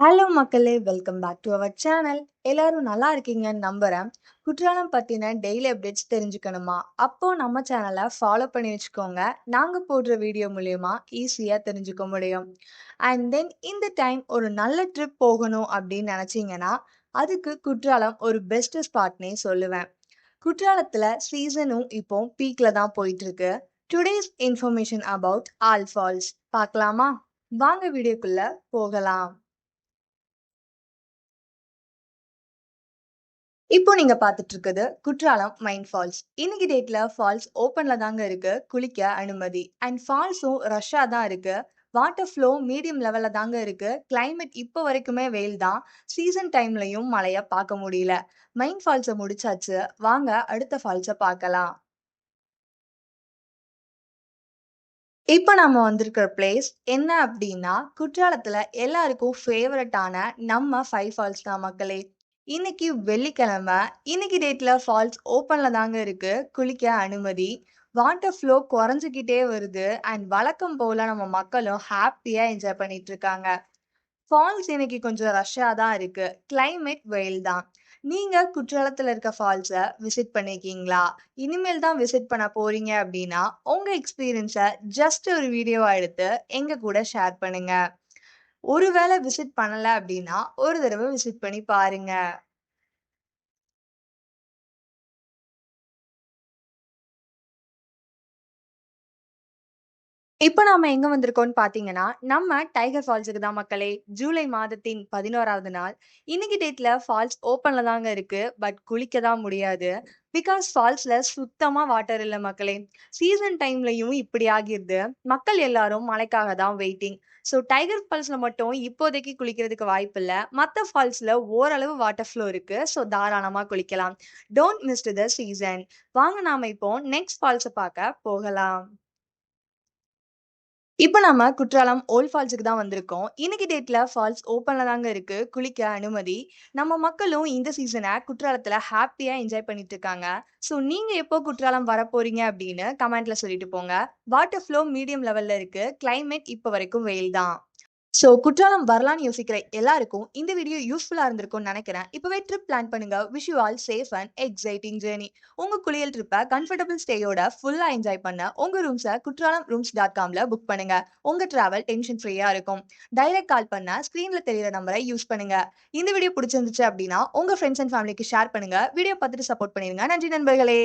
Hello மக்களே! Welcome back to our channel. எல்லாரும் நல்லா இருக்கீங்கன்னு நம்புகிறேன் குற்றாலம் பற்றின டெய்லி அப்டேட்ஸ் தெரிஞ்சுக்கணுமா? அப்போ நம்ம சேனலை ஃபாலோ பண்ணி வச்சுக்கோங்க. நாங்கள் போடுற வீடியோ மூலயமா ஈஸியாக தெரிஞ்சுக்க முடியும். அண்ட் தென் இந்த டைம் ஒரு நல்ல ட்ரிப் போகணும் அப்படின்னு நினச்சிங்கன்னா அதுக்கு குற்றாலம் ஒரு பெஸ்ட் ஸ்பாட்னே சொல்லுவேன். குற்றாலத்தில் சீசனும் இப்போ பீக்கில் தான் போயிட்டுருக்கு. Today's information about all falls பார்க்கலாமா? வாங்க வீடியோக்குள்ளே போகலாம். இப்போ நீங்க பாத்துட்டு இருக்குது குற்றாலம் மைன் ஃபால்ஸ். இன்னைக்கு டேட்ல ஃபால்ஸ் ஓப்பன்ல தாங்க இருக்கு. குளிக்க அனுமதி. அண்ட் ஃபால்ஸும் ரஷ்ஷா தான் இருக்கு. வாட்டர் ஃப்ளோ மீடியம் லெவல்ல தாங்க இருக்கு. கிளைமேட் இப்போ வரைக்குமே வெயில் தான். சீசன் டைம்லயும் மழைய பார்க்க முடியல. மைன் ஃபால்ஸை முடிச்சாச்சு. வாங்க அடுத்த ஃபால்ஸை பார்க்கலாம். இப்போ நம்ம வந்திருக்கிற பிளேஸ் என்ன அப்படின்னா குற்றாலத்தில் எல்லாருக்கும் ஃபேவரட்டான நம்ம ஃபைவ் ஃபால்ஸ் தான் மக்களே. இன்னைக்கு வெள்ளிக்கிழமை. இன்னைக்கு டேட்ல ஃபால்ஸ் ஓப்பன்ல தாங்க இருக்கு. குளிக்க அனுமதி. வாட்டர் ஃப்ளோ குறைஞ்சிக்கிட்டே வருது. அண்ட் வழக்கம் போல நம்ம மக்களும் ஹாப்பியா என்ஜாய் பண்ணிட்டு இருக்காங்க. ஃபால்ஸ் இன்னைக்கு கொஞ்சம் ரஷ்ஷாக தான் இருக்கு. கிளைமேட் வெயில் தான். நீங்க குற்றாலத்துல இருக்க ஃபால்ஸை விசிட் பண்ணிருக்கீங்களா இனிமேல் தான் விசிட் பண்ண போறீங்க அப்படின்னா உங்க எக்ஸ்பீரியன்ஸை ஜஸ்ட் ஒரு வீடியோவா எடுத்து எங்க கூட ஷேர் பண்ணுங்க. ஒருவேளை விசிட் பண்ணல அப்படின்னா ஒரு தடவை விசிட் பண்ணி பாருங்க. இப்போ நாம எங்க வந்திருக்கோம்னு பாத்தீங்கன்னா நம்ம டைகர் ஃபால்ஸுக்கு தான் மக்களே. ஜூலை மாதத்தின் 11வது நாள். இன்னைக்கு டேட்ல ஃபால்ஸ் ஓப்பன்ல தாங்க இருக்கு. பட் குளிக்க தான் முடியாது. பிகாஸ் ஃபால்ஸ்ல சுத்தமா வாட்டர் இல்லை மக்களே. சீசன் டைம்லயும் இப்படி ஆகிருது. மக்கள் எல்லாரும் மழைக்காக தான் வெயிட்டிங். ஸோ டைகர் ஃபால்ஸ்ல மட்டும் இப்போதைக்கு குளிக்கிறதுக்கு வாய்ப்பில்லை மற்ற ஃபால்ஸ்ல ஓரளவு வாட்டர் ஃப்ளோ இருக்கு. ஸோ தாராளமா குளிக்கலாம். Don't miss the season. வாங்க நாம இப்போ நெக்ஸ்ட் ஃபால்ஸை பார்க்க போகலாம். இப்போ நம்ம குற்றாலம் ஓல்ட் ஃபால்ஸுக்கு தான் வந்திருக்கோம். இன்னைக்கு டேட்ல ஃபால்ஸ் ஓப்பன்ல தாங்க இருக்கு. குளிக்க அனுமதி. நம்ம மக்களும் இந்த சீசனை குற்றாலத்துல ஹாப்பியாக என்ஜாய் பண்ணிட்டு இருக்காங்க. ஸோ நீங்க எப்போ குற்றாலம் வரப்போறீங்க அப்படின்னு கமெண்ட்ல சொல்லிட்டு போங்க. வாட்டர் ஃப்ளோ மீடியம் லெவல்ல இருக்கு. கிளைமேட் இப்போ வரைக்கும் வெயில் தான். ஸோ குற்றாலம் வரலான்னு யோசிக்கிற எல்லாருக்கும் இந்த வீடியோ யூஸ்ஃபுல்லாக இருந்திருக்கும்னு நினைக்கிறேன் இப்போவே ட்ரிப் பிளான் பண்ணுங்க. Wish you all safe and exciting journey உங்கள் குளியல் ட்ரிப்பை கம்ஃபர்டபுள் ஸ்டேயோட ஃபுல்லாக என்ஜாய் பண்ண உங்கள் ரூம்ஸை குற்றாலம் ரூம்ஸ் டாட் காமில் புக் பண்ணுங்க. உங்கள் ட்ராவல் டென்ஷன் ஃப்ரீயாக இருக்கும். டைரக்ட் கால் பண்ண ஸ்க்ரீனில் தெரியிற நம்பரை யூஸ் பண்ணுங்க. இந்த வீடியோ பிடிச்சிருந்துச்சு அப்படின்னா உங்கள் ஃப்ரெண்ட்ஸ் அண்ட் ஃபேமிலிக்கு ஷேர் பண்ணுங்க. வீடியோ பார்த்துட்டு சப்போர்ட் பண்ணிடுங்க நன்றி நண்பர்களே!